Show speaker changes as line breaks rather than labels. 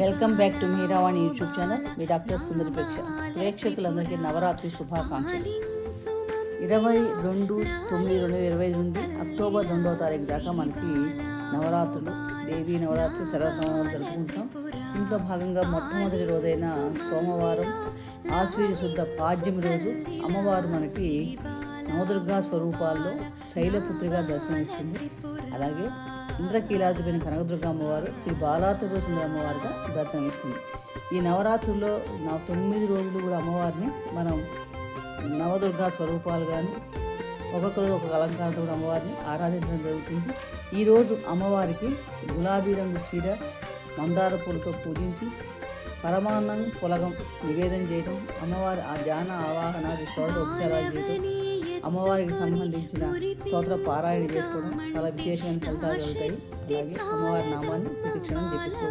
Welcome back to Meeravani YouTube channel. Me doctor Sundari ప్రేక్ష ప్రేక్షకులందరికీ నవరాత్రి శుభాకాంక్షలు. ఇరవై రెండు తొమ్మిది రెండు వేల ఇరవై నుండి అక్టోబర్ రెండవ తారీఖు దాకా మనకి నవరాత్రులు దేవీ నవరాత్రి శరదనవరాత్రి జరుపుకుంటాం. ఇంట్లో భాగంగా మొట్టమొదటి రోజైన సోమవారం ఆశ్వీజ శుద్ధ పాడ్యమి రోజు అమ్మవారు మనకి నవదుర్గా స్వరూపాల్లో శైలపుత్రిగా దర్శనమిస్తుంది. అలాగే ఇంద్రకీలాద్రిపైన కనకదుర్గ అమ్మవారు శ్రీ బాలాత్రిపుర సుందర అమ్మవారిగా దర్శనమిస్తుంది. ఈ నవరాత్రుల్లో నా తొమ్మిది రోజులు కూడా అమ్మవారిని మనం నవదుర్గా స్వరూపాలుగాను ఒక్కొక్కరు ఒక అలంకారంతో కూడా అమ్మవారిని ఆరాధించడం జరుగుతుంది. ఈరోజు అమ్మవారికి గులాబీ రంగు చీర మందార పూలతో పూజించి పరమాన్నం పొలగం నివేదన చేయడం అమ్మవారి ఆ ధ్యాన ఆవాహన షోడ ఉపచారాలు చేయడం అమ్మవారికి సంబంధించిన స్తోత్ర పారాయణ చేసుకోవడం చాలా విశేషమైన ఫలితాలు కలుగుతాయి. అలాగే అమ్మవారి నామాన్ని ప్రతిక్షణం జపిస్తూ